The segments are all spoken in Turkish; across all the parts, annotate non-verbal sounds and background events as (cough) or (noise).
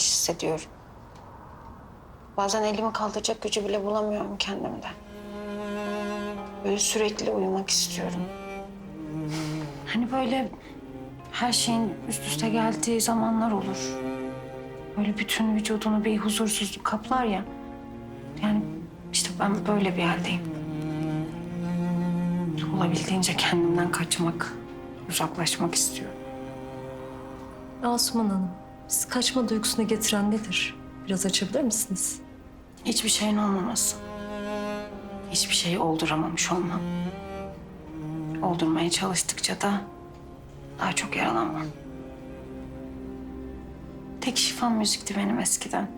hissediyorum. Bazen elimi kaldıracak gücü bile bulamıyorum kendimde. Böyle sürekli uyumak istiyorum. Hani böyle her şeyin üst üste geldiği zamanlar olur. Böyle bütün vücudunu bir huzursuzluk kaplar ya. Yani işte ben böyle bir haldeyim. Olabildiğince kendimden kaçmak, uzaklaşmak istiyorum. Asuman Hanım, sizi kaçma duygusuna getiren nedir? Biraz açabilir misiniz? Hiçbir şeyin olmaması. Hiçbir şeyi olduramamış olmam. Oldurmaya çalıştıkça da daha çok yaralanmam. Tek şifam müzikti benim eskiden.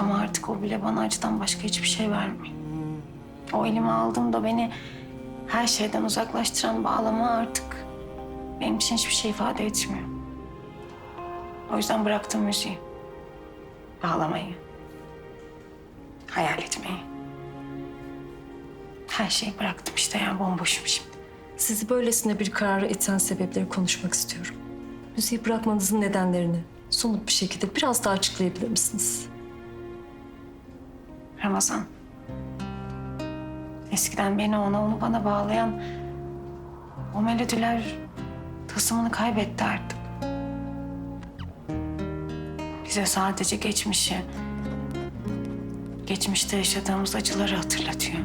Ama artık o bile bana acıdan başka hiçbir şey vermiyor. O elime aldığımda beni her şeyden uzaklaştıran bağlama artık benim için hiçbir şey ifade etmiyor. O yüzden bıraktım müziği. Bağlamayı. Hayal etmeyi. Her şeyi bıraktım işte yani bomboşum şimdi. Sizi böylesine bir karara iten sebepleri konuşmak istiyorum. Müziği bırakmanızın nedenlerini somut bir şekilde biraz daha açıklayabilir misiniz? Ramazan. Eskiden beni ona, onu bana bağlayan o melodiler tılsımını kaybetti artık. Bize sadece geçmişi, geçmişte yaşadığımız acıları hatırlatıyor.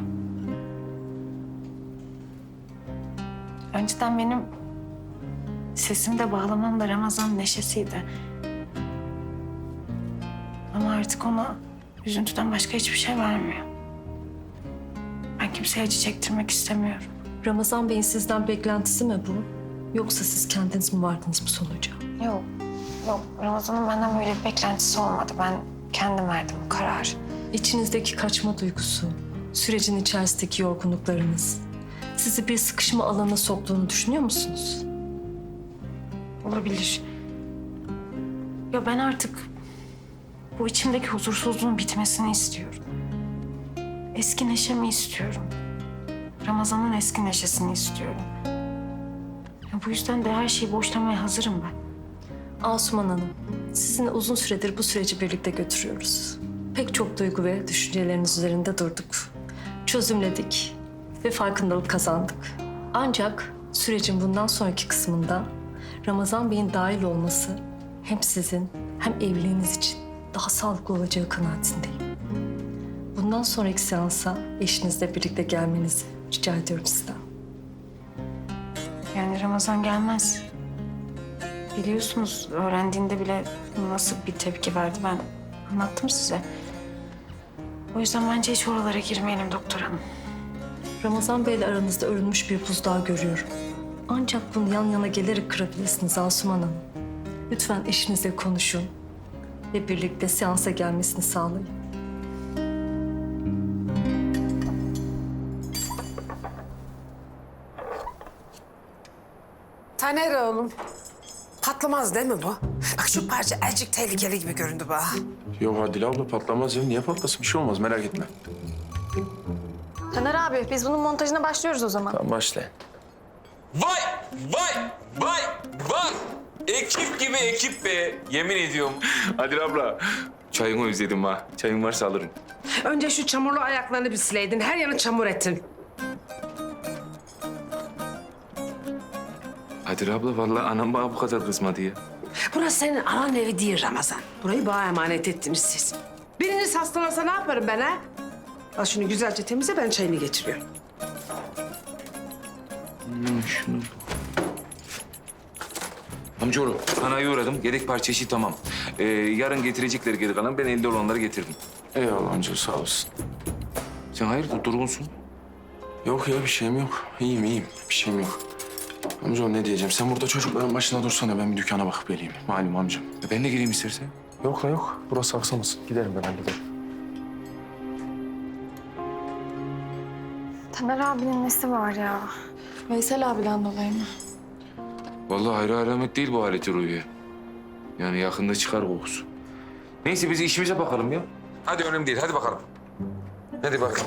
Önceden benim sesimde bağlamam da Ramazan neşesiydi. Ama artık ona üzüntüden başka hiçbir şey vermiyor. Ben kimseye acı çektirmek istemiyorum. Ramazan Bey'in sizden beklentisi mi bu? Yoksa siz kendiniz mi vardınız bu sonuca? Yok, yok. Ramazan'ın benden böyle bir beklentisi olmadı. Ben kendim verdim bu kararı. İçinizdeki kaçma duygusu, sürecin içerisindeki yorgunluklarınız sizi bir sıkışma alanına soktuğunu düşünüyor musunuz? Olabilir. Ya ben artık bu içimdeki huzursuzluğun bitmesini istiyorum. Eski neşemi istiyorum. Ramazan'ın eski neşesini istiyorum. Ya bu yüzden de her şeyi boşlamaya hazırım ben. Asuman Hanım, sizinle uzun süredir bu süreci birlikte götürüyoruz. Pek çok duygu ve düşünceleriniz üzerinde durduk. Çözümledik ve farkındalık kazandık. Ancak sürecin bundan sonraki kısmında Ramazan Bey'in dahil olması hem sizin hem evliliğiniz için daha sağlıklı olacağı kanaatindeyim. Bundan sonraki seansa eşinizle birlikte gelmenizi rica ediyorum sizden. Yani Ramazan gelmez. Biliyorsunuz öğrendiğinde bile nasıl bir tepki verdi ben anlattım size. O yüzden bence hiç oralara girmeyelim doktor hanım. Ramazan Bey'le aranızda örülmüş bir buzdağı görüyorum. Ancak bunu yan yana gelerek kırabilirsiniz Asuman Hanım. Lütfen eşinizle konuşun ve birlikte seansa gelmesini sağlayın. Taner oğlum. Patlamaz değil mi bu? Bak şu parça azıcık tehlikeli gibi göründü bana. Yok Adile abla patlamaz ya. Niye patlasın? Bir şey olmaz merak etme. Taner abi biz bunun montajına başlıyoruz o zaman. Tamam başla. Vay, vay, vay, vay. Ekip gibi ekip be. Yemin ediyorum. (laughs) Adil abla, çayını özledim ha. Çayın varsa alırım. Önce şu çamurlu ayaklarını bir sileydin. Her yanı çamur ettin. Adil abla vallahi anam bana bu kadar kızmadı ya. Burası senin anan evi değil Ramazan. Burayı bana emanet ettiniz siz. Biriniz hastalansa ne yaparım ben ha? Al şunu güzelce temizle ben çayını getiriyorum. şunu. Amcaoğlu, sanayiye uğradım. Yedek parça işi tamam. Ee, yarın getirecekler geri kalan. Ben elde olanları getirdim. Eyvallah amca sağ olsun. Sen hayırdır durgunsun? Yok ya bir şeyim yok. İyiyim iyiyim. Bir şeyim yok. Amca ne diyeceğim? Sen burada çocukların başına dursana. Ben bir dükkana bakıp geleyim. Malum amcam. E, ben de geleyim istersen. Yok la yok. Burası aksamasın. Giderim ben hallederim. Taner abinin nesi var ya? Veysel abiden dolayı mı? Vallahi hayra alamet değil bu aleti Ruhiye. Yani yakında çıkar kokusu. Neyse biz işimize bakalım ya. Hadi önemli değil, hadi bakalım. Hadi bakalım.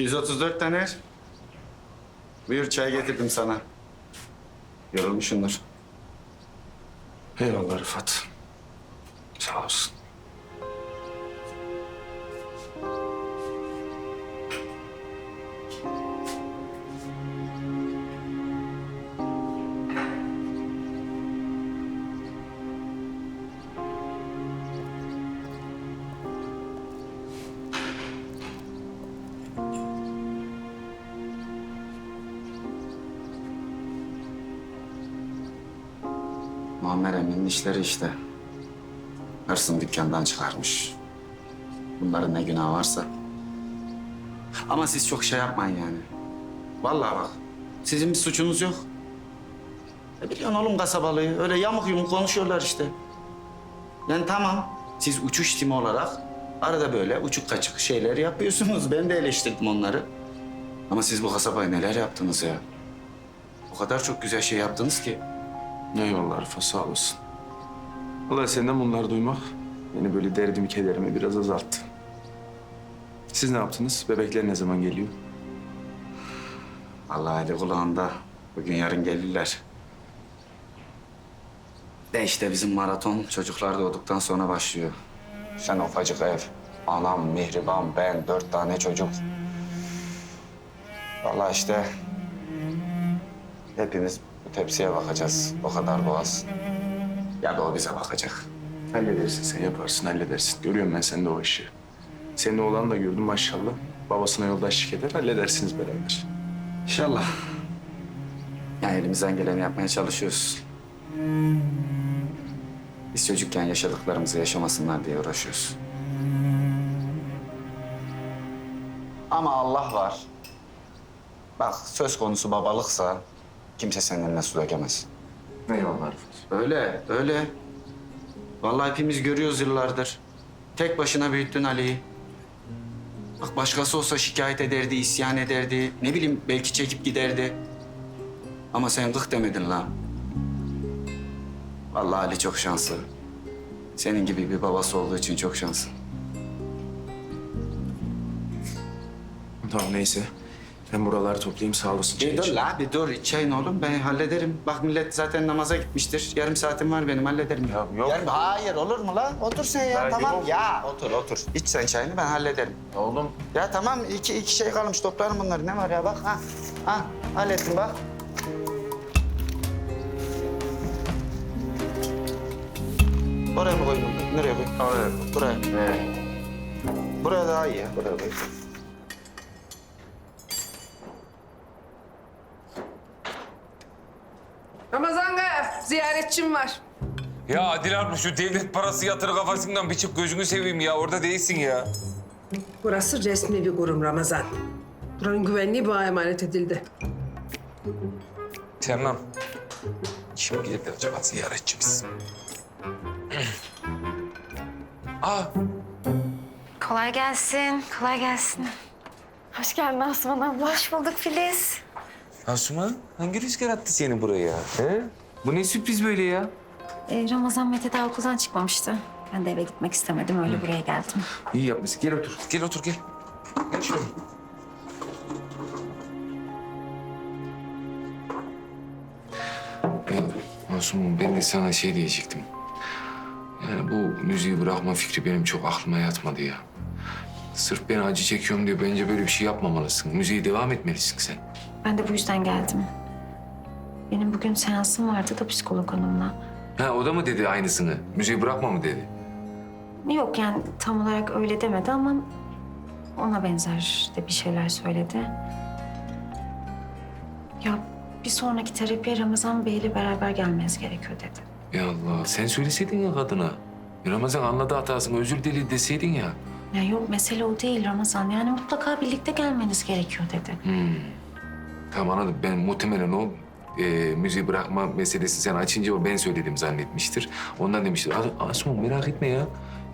...234 tane. Buyur çay getirdim sana. Yorulmuşsundur. Eyvallah Rıfat. Muammer Emin'in işleri işte. Hırsın dükkandan çıkarmış. Bunların ne günahı varsa. Ama siz çok şey yapmayın yani. Vallahi bak, sizin bir suçunuz yok. E biliyorsun oğlum kasabalığı, öyle yamuk yumuk konuşuyorlar işte. Yani tamam, siz uçuş timi olarak arada böyle uçuk kaçık şeyler yapıyorsunuz. Ben de eleştirdim onları. Ama siz bu kasabaya neler yaptınız ya? O kadar çok güzel şey yaptınız ki. Eyvallah Rıfat sağ olasın. Vallahi senden bunları duymak beni böyle derdimi kederimi biraz azalttı. Siz ne yaptınız? Bebekler ne zaman geliyor? Allah eli kulağında. Bugün yarın gelirler. De işte bizim maraton çocuklar doğduktan sonra başlıyor. Sen ufacık ev, anam, Mihriban, ben, dört tane çocuk. Vallahi işte hepimiz tepsiye bakacağız. O kadar boğaz. Ya da o bize bakacak. Halledersin sen yaparsın halledersin. Görüyorum ben sende o işi. Senin oğlan da gördüm maşallah. Babasına yoldaşlık eder halledersiniz beraber. İnşallah. Yani elimizden geleni yapmaya çalışıyoruz. Biz çocukken yaşadıklarımızı yaşamasınlar diye uğraşıyoruz. Ama Allah var. Bak söz konusu babalıksa kimse senin eline su dökemez. Eyvallah Rıfat. Öyle, öyle. Vallahi hepimiz görüyoruz yıllardır. Tek başına büyüttün Ali'yi. Bak başkası olsa şikayet ederdi, isyan ederdi. Ne bileyim belki çekip giderdi. Ama sen gık demedin lan. Vallahi Ali çok şanslı. Senin gibi bir babası olduğu için çok şanslı. Tamam neyse. Ben buraları toplayayım sağ olasın. Bir dur la, bir dur. İçeyim oğlum, ben hallederim. Bak millet zaten namaza gitmiştir. Yarım saatim var benim, hallederim. Ya yok. Yarım- hayır, olur mu la? Otur sen ya, Ya tamam. yok. Ya otur, otur. İç sen çayını, ben hallederim. Oğlum. Ya tamam, iki, iki şey kalmış. Toplarım bunları. Ne var ya bak, ha. Ha, hallettim bak. Oraya mı koyayım? Nereye koyayım? Oraya. Buraya. Buraya daha iyi ya, buraya koy. Ramazan Ziyaretçim var. Ya Adil abi şu devlet parası yatırı kafasından bir çık gözünü seveyim ya. Orada değilsin ya. Burası resmi bir kurum Ramazan. Buranın güvenliği bana emanet edildi. Tamam. Kim geldi acaba ziyaretçimiz? (clears throat) Aa, Kolay gelsin, kolay gelsin. Hoş geldin Asman abla. Hoş bulduk Filiz. Asuman hangi rüzgar attı seni buraya? He? Bu ne sürpriz böyle ya? Ee, Ramazan Mete daha okuldan çıkmamıştı. Ben de eve gitmek istemedim, öyle buraya geldim. İyi yapmışsın. Gel otur. Gel otur gel. Gel şöyle. Ya Asuman ben de sana şey diyecektim. Yani bu müziği bırakma fikri benim çok aklıma yatmadı ya. Sırf ben acı çekiyorum diye bence böyle bir şey yapmamalısın. Müziğe devam etmelisin sen. Ben de bu yüzden geldim. Benim bugün seansım vardı da psikolog hanımla. Ha o da mı dedi aynısını? Müziği bırakma mı dedi? Yok yani tam olarak öyle demedi ama ona benzer de bir şeyler söyledi. Ya bir sonraki terapiye Ramazan Bey ile beraber gelmeniz gerekiyor dedi. Ya Allah sen söyleseydin ya kadına. Ramazan anladı hatasını özür diledi deseydin ya. Ya yok mesele o değil Ramazan. Yani mutlaka birlikte gelmeniz gerekiyor dedi. Tamam anladım. Ben muhtemelen o e, müziği bırakma meselesi sen açınca o ben söyledim zannetmiştir. Ondan demiştir. "As- Asuman merak etme ya.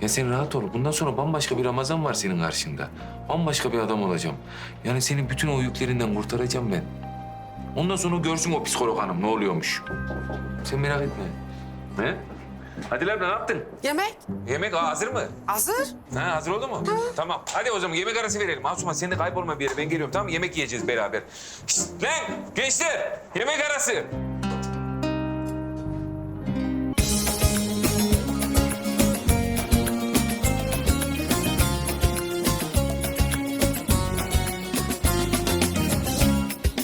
Ya sen rahat ol. Bundan sonra bambaşka bir Ramazan var senin karşında. Bambaşka bir adam olacağım. Yani senin bütün o yüklerinden kurtaracağım ben. Ondan sonra görsün o psikolog hanım ne oluyormuş. Sen merak etme. Ne? Hadi lan ne yaptın? Yemek Yemek aa, hazır mı? hazır. Ha hazır oldu mu? Tamam. Hadi o zaman yemek arası verelim. Asuman sen de kaybolma bir yere. Ben geliyorum tamam mı? Yemek yiyeceğiz beraber. Şişt, lan gençler yemek arası.